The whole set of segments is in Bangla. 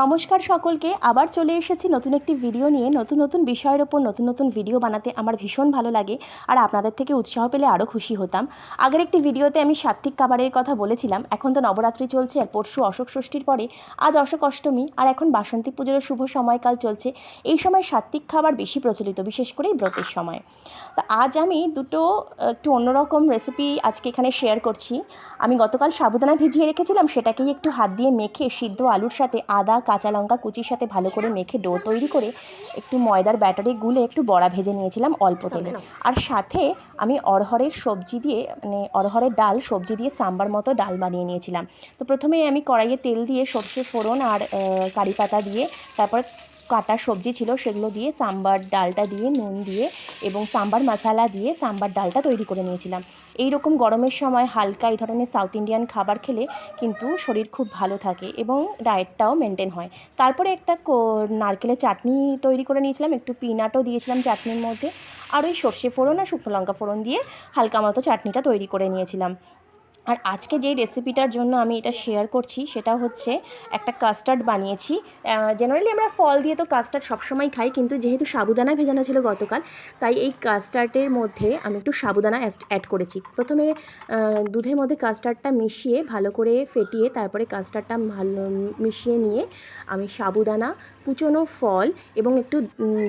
নমস্কার সকলকে, আবার চলে এসেছি নতুন একটি ভিডিও নিয়ে। নতুন নতুন বিষয়ের ওপর নতুন নতুন ভিডিও বানাতে আমার ভীষণ ভালো লাগে আর আপনাদের থেকে উৎসাহ পেলে আরও খুশি হতাম। আগের একটি ভিডিওতে আমি সাত্ত্বিক খাবারের কথা বলেছিলাম। এখন তো নবরাত্রি চলছে আর পরশু অশোক ষষ্ঠীর পরে আজ অশোক অষ্টমী আর এখন বাসন্তী পুজোর শুভ সময়কাল চলছে। এই সময় সাত্ত্বিক খাবার বেশি প্রচলিত, বিশেষ করে ব্রতের সময়। তা আজ আমি দুটো একটু অন্যরকম রেসিপি আজকে এখানে শেয়ার করছি। আমি গতকাল সাবুদানা ভিজিয়ে রেখেছিলাম, সেটাকেই একটু হাত দিয়ে মেখে সিদ্ধ আলুর সাথে আদা কাঁচা লঙ্কা কুচির সাথে ভালো করে মেখে ডো তৈরি করে একটু ময়দার ব্যাটারে গুলে একটু বড়া ভেজে নিয়েছিলাম অল্প তেলে। আর সাথে আমি অরহরের সবজি দিয়ে মানে অরহরের ডাল সবজি দিয়ে সাম্বার মতো ডাল বানিয়ে নিয়েছিলাম। তো প্রথমে আমি কড়াইয়ে তেল দিয়ে সবজি ফোড়ন আর কারি পাতা দিয়ে তারপর কাটা সবজি ছিল সেগুলো দিয়ে সাম্বার ডালটা দিয়ে, নুন দিয়ে এবং সাম্বার মশলা দিয়ে সাম্বার ডালটা তৈরি করে নিয়েছিলাম। এই রকম গরমের সময় হালকা এই ধরনের সাউথ ইন্ডিয়ান খাবার খেলে কিন্তু শরীর খুব ভালো থাকে এবং ডায়েটটাও মেনটেন হয়। তারপরে একটা নারকেলের চাটনি তৈরি করে নিয়েছিলাম, একটু পিনাটও দিয়েছিলাম চাটনির মধ্যে। আর ওই সর্ষে ফোড়ন আর শুকনো লঙ্কা ফোড়ন দিয়ে হালকা মতো চাটনিটা তৈরি করে নিয়েছিলাম। আর আজকে যেই রেসিপিটার জন্য আমি এটা শেয়ার করছি, সেটা হচ্ছে একটা কাস্টার্ড বানিয়েছি। জেনারেলি আমরা ফল দিয়ে তো কাস্টার্ড সবসময় খাই, কিন্তু যেহেতু সাবুদানা ভেজানো ছিল গতকাল, তাই এই কাস্টার্ডের মধ্যে আমি একটু সাবুদানা অ্যাড করেছি। প্রথমে দুধের মধ্যে কাস্টার্ডটা মিশিয়ে ভালো করে ফেটিয়ে তারপরে কাস্টার্ডটা ভালো মিশিয়ে নিয়ে আমি সাবুদানা, কুচনো ফল এবং একটু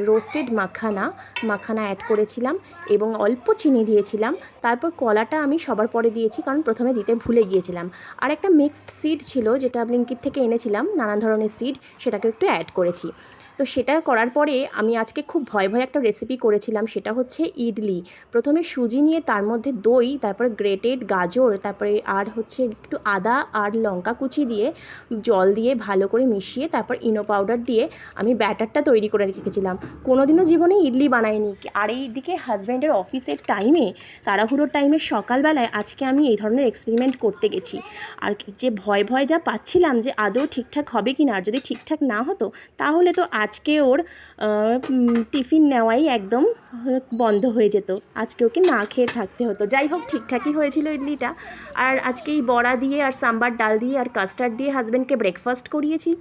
রোস্টেড মাখানা মাখানা অ্যাড করেছিলাম এবং অল্প চিনি দিয়েছিলাম। তারপর কলাটা আমি সবার পরে দিয়েছি, কারণ প্রথমে দিতে ভুলে গিয়েছিলাম। আর একটা মিক্সড সিড ছিল, যেটা ব্লিঙ্কিট থেকে এনেছিলাম, নানান ধরনের সিড সেটাকে একটু অ্যাড করেছি। তো সেটা করার পরে আমি আজকে খুব ভয় ভয় একটা রেসিপি করেছিলাম, সেটা হচ্ছে ইডলি। প্রথমে সুজি নিয়ে তার মধ্যে দই, তারপরে গ্রেটেড গাজর, তারপরে আর হচ্ছে একটু আদা আর লঙ্কা কুচি দিয়ে জল দিয়ে ভালো করে মিশিয়ে তারপর ইনো পাউডার দিয়ে আমি ব্যাটারটা তৈরি করে রেখেছিলাম। কোনোদিনও জীবনে ইডলি বানাইনি। আর এই দিকে হাজব্যান্ডের অফিসের টাইমে তাড়াহুড়োর টাইমে সকালবেলায় আজকে আমি এই ধরনের এক্সপেরিমেন্ট করতে গেছি। আর যে ভয় ভয় যা পাচ্ছিলাম যে আদৌ ঠিকঠাক হবে কি না আর যদি ঠিকঠাক না হতো, তাহলে তো আজকে ওর টিফিন নেওয়াই একদম বন্ধ হয়ে যেত। আজকে ওকে না খেয়ে থাকতে হতো। যাই হোক, ঠিকঠাকই হয়েছিল ইডলিটা। আর আজকে এই বড়া দিয়ে আর সাম্বার ডাল দিয়ে আর কাস্টার্ড দিয়ে হাজব্যান্ডকে ব্রেকফাস্ট করিয়েছি।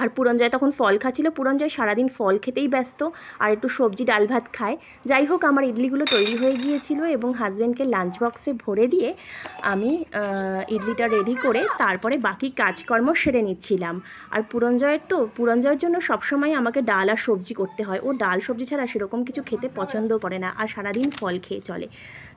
আর পুরঞ্জয় তখন ফল খাচ্ছিল। পুরঞ্জয় সারাদিন ফল খেতেই ব্যস্ত আর একটু সবজি ডাল ভাত খায়। যাই হোক আমার ইডলিগুলো তৈরি হয়ে গিয়েছিল এবং হাজব্যান্ডকে লাঞ্চ বক্সে ভরে দিয়ে আমি ইডলিটা রেডি করে তারপরে বাকি কাজকর্ম সেরে নিচ্ছিলাম। আর পুরঞ্জয়ের তো পুরঞ্জয়ের জন্য সবসময় আমাকে ডাল আর সবজি করতে হয়। ও ডাল সবজি ছাড়া সেরকম কিছু খেতে পছন্দ করে না আর সারাদিন ফল খেয়ে চলে।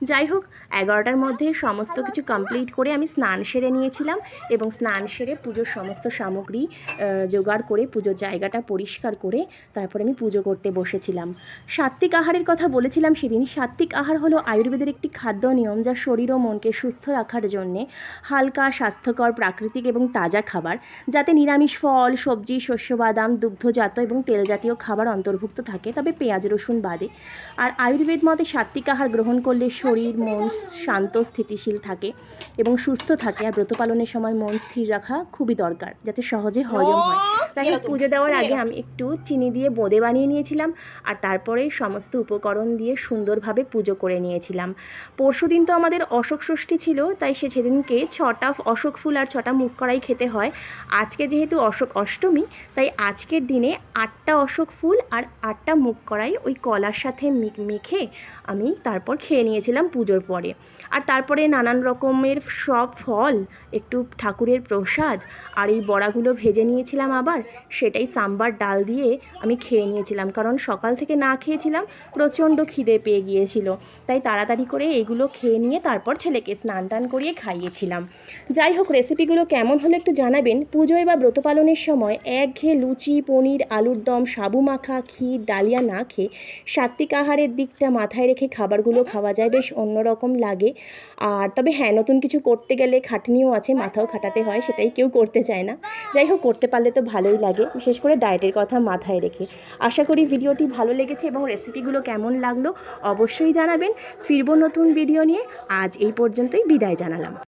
যাই হোক এগারোটার মধ্যে সমস্ত কিছু কমপ্লিট করে আমি স্নান সেরে নিয়েছিলাম এবং স্নান সেরে পুজোর সমস্ত সামগ্রী আহ, জোগাড় করে পুজোর জায়গাটা পরিষ্কার করে তারপরে আমি পুজো করতে বসেছিলাম। সাত্ত্বিক আহারের কথা বলেছিলাম সেদিন। সাত্ত্বিক আহার হলো আয়ুর্বেদের একটি খাদ্য নিয়ম যা শরীর ও মনকে সুস্থ রাখার জন্যে হালকা, স্বাস্থ্যকর, প্রাকৃতিক এবং তাজা খাবার, যাতে নিরামিষ ফল, সবজি শস্য বাদাম দুগ্ধজাত এবং তেলজাতীয় খাবার অন্তর্ভুক্ত থাকে। তবে পেঁয়াজ, রসুন বাদে। আর আয়ুর্বেদ মতে সাত্ত্বিক আহার গ্রহণ করলে শরীর, মন শান্ত, স্থিতিশীল থাকে এবং সুস্থ থাকে। আর ব্রত পালনের সময় মন স্থির রাখা খুবই দরকার, যাতে সহজে হজম হয়। তাই পুজো দেওয়ার আগে আমি একটু চিনি দিয়ে বোঁদে বানিয়ে নিয়েছিলাম আর তারপরে সমস্ত উপকরণ দিয়ে সুন্দরভাবে পুজো করে নিয়েছিলাম। পরশু দিন তো আমাদের অশোক ষষ্ঠী ছিল তাই সে সেদিনকে ছটা অশোক ফুল আর ছটা মুখ কড়াই খেতে হয়। আজকে যেহেতু অশোক অষ্টমী তাই আজকের দিনে আটটা অশোক ফুল আর আটটা মুখ কড়াই ওই কলার সাথে মেখে আমি তারপর খেয়ে নিয়েছিলাম পুজোর পরে। আর তারপরে নানান রকমের সব ফল একটু ঠাকুরের প্রসাদ আর এই বড়াগুলো ভেজে নিয়েছিলাম আবার। সেটাই সাম্বার ডাল দিয়ে আমি খেয়ে নিয়েছিলাম। কারণ সকাল থেকে না খেয়েছিলাম, প্রচণ্ড খিদে পেয়ে গিয়েছিল। তাই তাড়াতাড়ি করে এগুলো খেয়ে নিয়ে তারপর ছেলেকে স্নান টান করিয়ে খাইয়েছিলাম। যাই হোক, রেসিপিগুলো কেমন হলো একটু জানাবেন। পুজোয় বা ব্রত পালনের সময় একঘেয়ে লুচি, পনির, আলুর দম, সাবু মাখা, ক্ষীর, ডালিয়া না খেয়ে সাত্বিক আহারের দিকটা মাথায় রেখে খাবারগুলো খাওয়া যায়, বেশ অন্যরকম লাগে। আর তবে হ্যাঁ নতুন কিছু করতে গেলে খাটনিও আছে, মাথাও খাটাতে হয়, সেটাই কেউ করতে চায় না। যাই হোক, করতে পারলে তো ভালোই লাগে। বিশেষ করে ডায়েটের কথা মাথায় রেখে। আশা করি ভিডিওটি ভালো লেগেছে এবং রেসিপিগুলো কেমন লাগল অবশ্যই জানাবেন। ফিরবো নতুন ভিডিও নিয়ে। আজ এই পর্যন্তই বিদায় জানালাম।